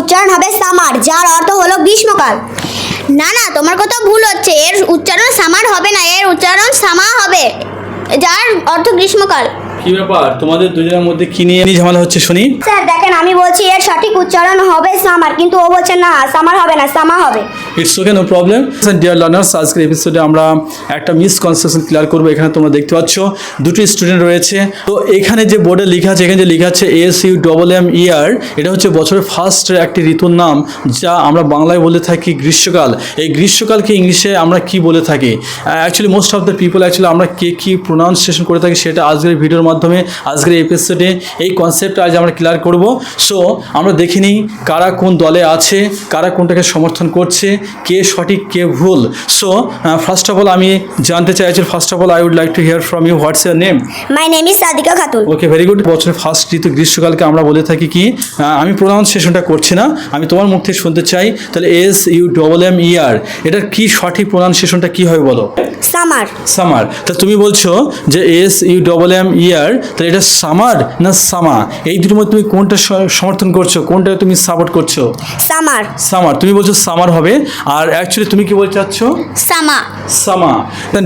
উচ্চারণ হবে সামার যার অর্থ হলো গ্রীষ্মকাল। না না তোমার কথা ভুল হচ্ছে। এর উচ্চারণ সামার হবে না এর উচ্চারণ সামা হবে যার অর্থ গ্রীষ্মকাল। কি ব্যাপার? তোমাদের দুজনের মধ্যে কি নিয়ে ঝামেলা হচ্ছে শুনি? স্যার দেখেন আমি বলছি এর সঠিক উচ্চারণ হবে সামার কিন্তু ও বলছে না সামার হবে না সামা হবে। It's okay no problem dear learners আজকের এপিসোডে আমরা একটা মিসকনসেপশন ক্লিয়ার করব। এখানে তোমরা দেখতে পাচ্ছ, দুটি স্টুডেন্ট রয়েছে। তো এখানে যে বোর্ডে লেখা আছে, এখানে যে লেখা আছে S U double M E R এটা হচ্ছে বছরের ফার্স্ট একটি ঋতুর নাম, যা আমরা বাংলায় বলে থাকি গ্রীষ্মকাল। এই গ্রীষ্মকালকে ইংলিশে আমরা কি বলে থাকি? Actually most of the people actually আমরা কে কী প্রোনাউন্সিয়েশন করে থাকি সেটা আজকের ভিডিওর মাধ্যমে, আজকের এপিসোডে এই কনসেপ্ট আজ আমরা ক্লিয়ার করব। সো আমরা দেখে নিই কারা কোন দলে আছে, কারা কোনটাকে সমর্থন করছে। কে সঠিক কে ভুল? সো ফার্স্ট অফ অল আমি জানতে চাইছি first of all I would like to hear from you what's your name my name is Sadika Khatun okay very good বছরের ফার্স্ট ঋতু গ্রীষ্মকালকে আমরা বলে থাকি কি? আমি প্রোনাউন্সিয়েশনটা করছি না। আমি তোমার মুখ থেকে শুনতে চাই। তাহলে S U double M E R এটার কি সঠিক প্রোনাউন্সিয়েশনটা কি হবে বলো? সামার সামার তা তুমি বলছো যে S U double M E R তাহলে এটা সামার না সামা এই দুটোর মধ্যে তুমি কোনটা সমর্থন করছ? কোনটা তুমি সাপোর্ট করছ? সামার সামার তুমি বলছো সামার হবে। আর অ্যাকচুয়ালি তুমি কি বলতে চাচ্ছ? সামা। সামা।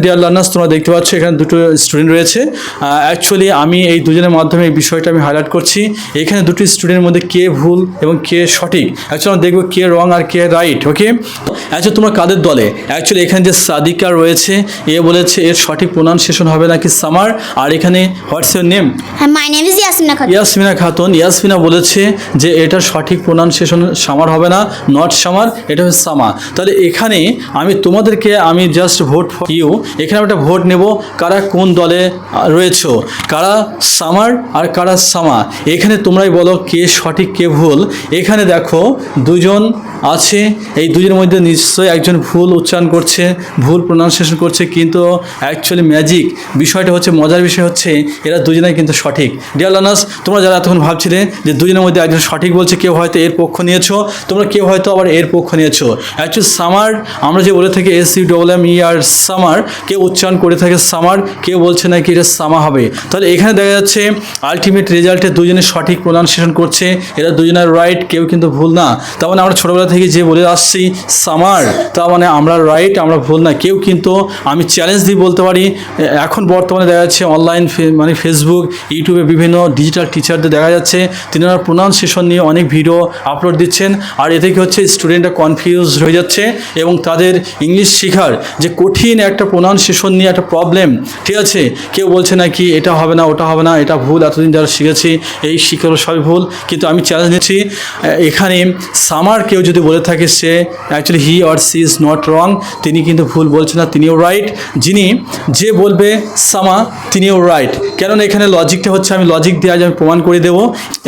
ডিয়ার লার্নার্স তোমরা দেখতে পাচ্ছ এখানে দুটো স্টুডেন্ট রয়েছে। অ্যাকচুয়ালি আমি এই দুজনের মাধ্যমে এই বিষয়টা আমি হাইলাইট করছি। এখানে দুটি স্টুডেন্টের মধ্যে কে ভুল এবং কে সঠিক। অ্যাকচুয়ালি আমরা দেখব কে রং আর কে রাইট ওকে অ্যাকচুয়ালি তোমরা কাদের দলে? অ্যাকচুয়ালি এখানে যে সাদিকা রয়েছে এ বলেছে এর সঠিক প্রোনাউন্সিয়েশন হবে নাকি সামার। আর এখানে what's your name my name is Yasmina Khatun Yasmina Khatun Yasmina বলেছে যে এটা সঠিক প্রোনাউন্সিয়েশন সামার হবে না নট সামার এটা হচ্ছে সামা। তাহলে এখানে আমি তোমাদেরকে, আমি জাস্ট ভোট ইউ এখানে একটা ভোট নেব, কারা কোন দলে রয়েছো? কারা সামার আর কারা সামা? এখানে তোমরাই বলো কে সঠিক, কে ভুল। এখানে দেখো, দুজন আছে, এই দুজনের মধ্যে নিশ্চয়ই একজন ভুল উচ্চারণ করছে, ভুল প্রোনাউন্সিয়েশন করছে, কিন্তু অ্যাকচুয়ালি ম্যাজিক বিষয়টা হচ্ছে, মজার বিষয় হচ্ছে, এরা দুজনেই কিন্তু সঠিক। ডিয়ার লার্নার্স তোমরা যারা এতক্ষণ ভাবছিলে যে দুজনের মধ্যে একজন সঠিক বলছে, কেউ হয়তো এর পক্ষ নিয়েছো, তোমরা কেউ হয়তো আবার এর পক্ষ নিয়েছো। অ্যাকচুয়ালি সামার আমরা যে বলে থাকি S U double M E R summer কেউ উচ্চারণ করে থাকে সামার কেউ বলছে না কি এটা সামা হবে। তাহলে এখানে দেখা যাচ্ছে আলটিমেট রেজাল্টে দুজনে সঠিক প্রোনাউন্সিয়েশন করছে, এরা দুজনের রাইট কেউ কিন্তু ভুল না। তার মানে আমরা ছোটোবেলা থেকে যে বলে আসছি সামার তার মানে আমরা রাইট আমরা ভুল না। কেউ কিন্তু আমি চ্যালেঞ্জ দিয়ে বলতে পারি, এখন বর্তমানে দেখা যাচ্ছে অনলাইন মানে ফেসবুক ইউটিউবে বিভিন্ন ডিজিটাল টিচারদের দেখা যাচ্ছে তিনি তিনারা প্রোনাউন্সিয়েশন নিয়ে অনেক ভিডিও আপলোড দিচ্ছেন। আর এতে কি হচ্ছে স্টুডেন্টরা কনফিউজ হয়ে যাচ্ছে এবং তাদের ইংলিশ শেখার যে কঠিন একটা প্রোনাউন্সিয়েশন নিয়ে একটা প্রবলেম ঠিক আছে? কেউ বলছে না কি এটা হবে না, ওটা হবে না, এটা ভুল, এতদিন যারা শিখেছি, এই শিখালো সবই ভুল। কিন্তু আমি চ্যালেঞ্জ নিচ্ছি এখানে সামার কেউ যদি বলে থাকে সে actually he or she is not wrong তিনি কিন্তু ভুল বলছে না, তিনিও রাইট যিনি যে বলবে সামা তিনিও রাইট কেননা এখানে লজিকটা হচ্ছে, আমি লজিক দিয়ে আজ আমি প্রমাণ করে দেবো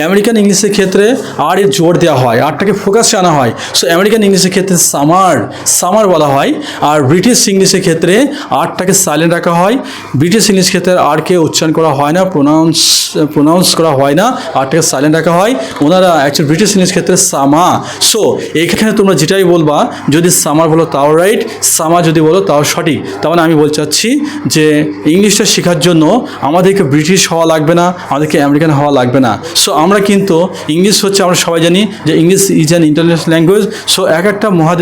আমেরিকান ইংলিশের ক্ষেত্রে আর এর জোর দেওয়া হয় আরটাকে ফোকাসে আনা হয়। সো আমেরিকান ইংলিশের ক্ষেত্রে সামার সামার বলা হয়। আর ব্রিটিশ ইংলিশের ক্ষেত্রে আরটাকে সাইলেন্ট রাখা হয়। ব্রিটিশ ইংলিশ ক্ষেত্রে আরকে উচ্চারণ করা হয় না প্রোনাউন্স প্রোনাউন্স করা হয় না আরটাকে সাইলেন্ট রাখা হয়। ওনারা অ্যাকচুয়ালি ব্রিটিশ ইংলিশ ক্ষেত্রে সামা। সো এখানে তোমরা যেটাই বলবা, যদি সামার বলো তাও রাইট সামা যদি বলো তাও সঠিক। তার মানে আমি বলতে চাচ্ছি যে ইংলিশটা শেখার জন্য আমাদেরকে ব্রিটিশ হওয়া লাগবে না, আমাদেরকে আমেরিকান হওয়া লাগবে না। সো আমরা কিন্তু ইংলিশ হচ্ছে, আমরা সবাই জানি যে English is an international language so এক একটা মহাদেশে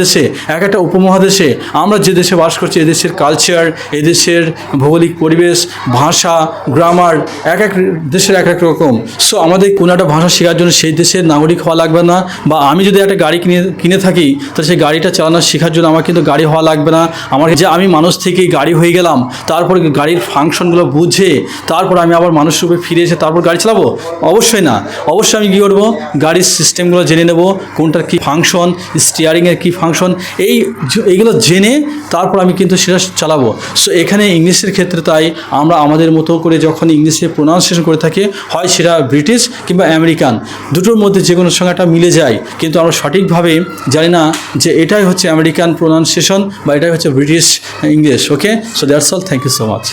এক একটা উপমহাদেশে আমরা যে দেশে বাস করছি এদেশের কালচার এদেশের ভৌগোলিক পরিবেশ, ভাষা গ্রামার এক এক দেশের এক এক রকম। সো আমাদের কোনো একটা ভাষা শেখার জন্য সেই দেশের নাগরিক হওয়া লাগবে না, বা আমি যদি একটা গাড়ি কিনে কিনে থাকি তাহলে সেই গাড়িটা চালানো, শেখার জন্য আমার কিন্তু গাড়ি হওয়া লাগবে না। আমার যে আমি মানুষ থেকেই গাড়ি হয়ে গেলাম, তারপর গাড়ির ফাংশনগুলো বুঝে, তারপর আমি আবার মানুষ রূপে ফিরে এসে তারপর গাড়ি চালাবো? অবশ্যই না। অবশ্যই আমি কী করব? গাড়ির সিস্টেমগুলো জেনে নেব, কোনটার কী ফাংশন স্টিয়ারিংয়ের কী ফাংশন এই এইগুলো জেনে তারপর আমি কিন্তু সেটা চালাবো। সো এখানে ইংলিশের ক্ষেত্রে তাই আমরা আমাদের মতো করে যখন ইংলিশে প্রোনাউন্সিয়েশন করে থাকি, হয় সেটা ব্রিটিশ কিংবা আমেরিকান, দুটোর মধ্যে যে কোনো একটা মিলে যায়। কিন্তু আমরা সঠিকভাবে জানি না যে এটাই হচ্ছে আমেরিকান প্রোনাউন্সিয়েশন বা এটাই হচ্ছে British English okay so that's all thank you so much